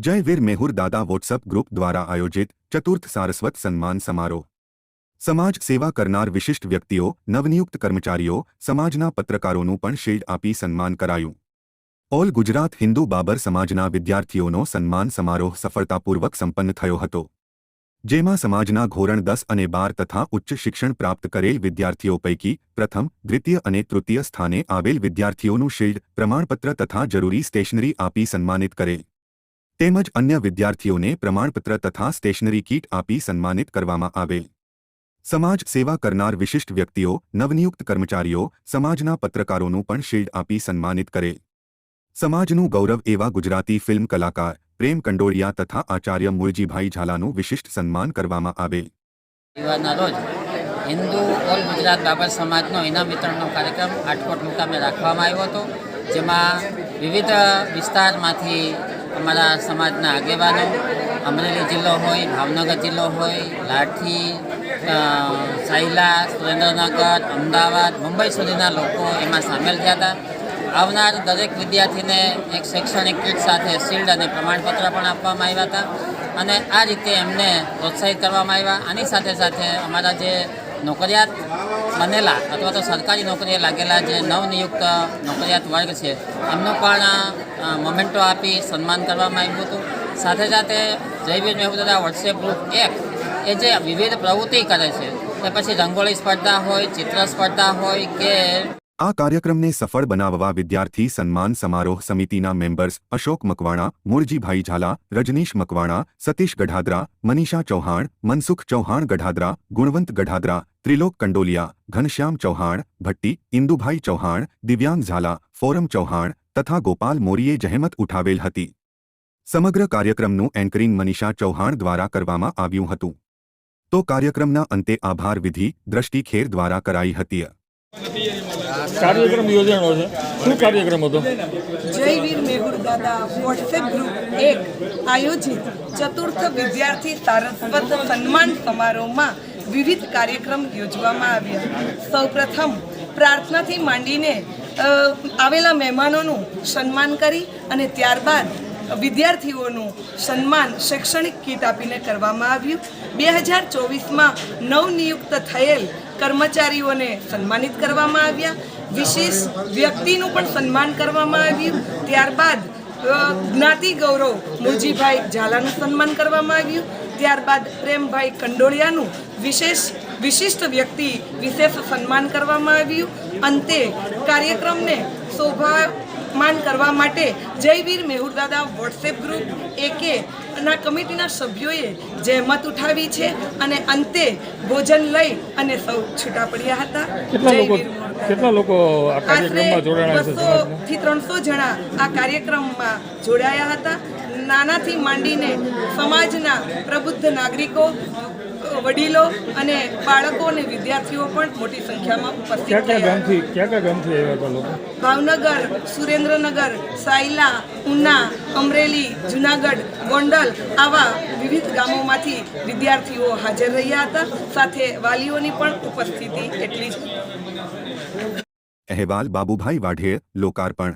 જય વીર મેહુર દાદા WhatsApp group દ્વારા આયોજિત ચતુર્થ સારસ્વત સન્માન સમારોહ સમાજ સેવા કરનાર વિશિષ્ટ વ્યક્તિઓ નવનિયુક્ત કર્મચારીઓ સમાજના પત્રકારોનું પણ શિલ્ડ આપી સન્માન કરાયું ઓલ ગુજરાત હિન્દુ બાબર સમાજના વિદ્યાર્થીઓનો સન્માન સમારોહ સફળતાપૂર્વક સંપન્ન થયો હતો જેમાં સમાજના ધોરણ દસ અને બાર તથા ઉચ્ચ શિક્ષણ પ્રાપ્ત કરેલ વિદ્યાર્થીઓ પૈકી પ્રથમ દ્વિતીય અને તૃતીય સ્થાને આવેલ વિદ્યાર્થીઓનું શિલ્ડ પ્રમાણપત્ર તથા જરૂરી સ્ટેશનરી આપી સન્માનિત કરેલ તેમજ અન્ય વિદ્યાર્થીઓને પ્રમાણપત્ર તથા સ્ટેશનરી કીટ આપી સન્માનિત કરવામાં આવેલ. સમાજ સેવા કરનાર વિશિષ્ટ વ્યક્તિઓ, નવનિયુક્ત કર્મચારીઓ, સમાજના પત્રકારોનું પણ શિલ્ડ આપી સન્માનિત કરેલ. સમાજનું ગૌરવ એવા ગુજરાતી ફિલ્મ કલાકાર, પ્રેમ કંડોળિયા તથા આચાર્ય મૂળજીભાઈ ઝાલાનું વિશિષ્ટ સન્માન કરવામાં આવેલ. હિન્દુ ઓલ ગુજરાત બાબર સમાજનો ઇનામ વિતરણનો કાર્યક્રમ રાખવામાં આવ્યો હતો, જેમાં વિવિધ વિસ્તારમાંથી અમારા સમાજના આગેવાનો, અમરેલી જિલ્લો હોય, ભાવનગર જિલ્લો હોય, લાઠી સાયલા, સુરેન્દ્રનગર, અમદાવાદ, મુંબઈ સુધીના લોકો એમાં સામેલ થયા હતા. આવનાર દરેક વિદ્યાર્થીને એક શૈક્ષણિક કીટ સાથે શિલ્ડ અને પ્રમાણપત્ર પણ આપવામાં આવ્યા હતા. અને આ રીતે એમને પ્રોત્સાહિત કરવામાં આવ્યા. આની સાથે સાથે અમારા જે નોકરિયાત બનેલા અથવા તો સરકારી નોકરીએ લાગેલા જે નવનિયુક્ત નોકરિયાત વર્ગ છે, એમનું પણ મોમેન્ટો આપી સન્માન કરવામાં આવ્યું હતું. સાથે સાથે જયવીર મહેબુદા વોટ્સએપ ગ્રુપ એક એ જે વિવિધ પ્રવૃત્તિ કરે છે, તે પછી રંગોળી સ્પર્ધા હોય, ચિત્ર સ્પર્ધા હોય કે આ કાર્યક્રમને સફળ બનાવવા વિદ્યાર્થી સન્માન સમારોહ સમિતિના મેમ્બર્સ અશોક મકવાણા મૂળજીભાઈ ઝાલા, રજનીશ મકવાણા, સતીશ ગઢાદરા, મનીષા ચૌહાણ, મનસુખ ચૌહાણ ગઢાદરા, ગુણવંત ગઢાદરા, ત્રિલોક કંડોલિયા, ઘનશ્યામ ચૌહાણ, ભટ્ટી, ઇન્દુભાઈ ચૌહાણ, દિવ્યાંગ ઝાલા, ફોરમ ચૌહાણ તથા ગોપાલ મોરીએ જહેમત ઉઠાવેલ હતી. સમગ્ર કાર્યક્રમનું એન્કરિંગ મનીષા ચૌહાણ દ્વારા કરવામાં આવ્યું હતું. તો કાર્યક્રમના અંતે આભાર વિધિ દ્રષ્ટિ ખેર દ્વારા કરાઈ હતી. કાર્યક્રમ યોજાણો છે. શું કાર્યક્રમ હતો? જય મેહુર દાદા વોટ્સએપ ગ્રુપ એક આયોજિત ચતુર્થ વિદ્યાર્થી સારસ્વત સન્માન સમારોહમાં વિવિધ કાર્યક્રમ યોજવામાં આવ્યા. સૌપ્રથમ પ્રાર્થનાથી માંડીને આવેલા મહેમાનોનું સન્માન કરી અને ત્યારબાદ વિદ્યાર્થીઓનું સન્માન શૈક્ષણિક કીટ આપીને કરવામાં આવ્યું. બે હજાર ચોવીસમાં નવનિયુક્ત થયેલ કર્મચારીઓને સન્માનિત કરવામાં આવ્યા. વિશેષ વ્યક્તિનું પણ સન્માન કરવામાં આવ્યું. ત્યારબાદ જ્ઞાતિ ગૌરવ મુરજીભાઈ ઝાલાનું સન્માન કરવામાં આવ્યું. ત્યારબાદ પ્રેમભાઈ કંડોળિયાનું વિશેષ, વિશિષ્ટ વ્યક્તિ વિશેષ સન્માન કરવામાં આવ્યું. અંતે કાર્યક્રમને શોભામાન કરવા માટે જયવીર મેહુરદાદા વોટ્સએપ ગ્રુપ એકે ના કમિટીના સભ્યોએ જહેમત ઉઠાવી છે અને અંતે ભોજન લઈ અને સૌ છૂટા પડ્યા હતા. કેટલા લોકો આ કાર્યક્રમમાં છે બસો થી ત્રણસો જણા આ કાર્યક્રમમાં જોડાયા હતા. નાનાથી માંડીને સમાજના પ્રબુદ્ધ નાગરિકો વડીલો અને બાળકો અને વિદ્યાર્થીઓ પણ મોટી સંખ્યામાં ઉપસ્થિત થયા ભાવનગર સુરેન્દ્રનગર સાયલા ઉના અમરેલી જુનાગઢ ગોંડલ આવા વિવિધ ગામોમાંથી વિદ્યાર્થીઓ હાજર રહ્યા હતા. સાથે વાલીઓની પણ ઉપસ્થિતિ એટલી જ. અહેવાલ બાબુભાઈ વાઢે લોકાર્પણ.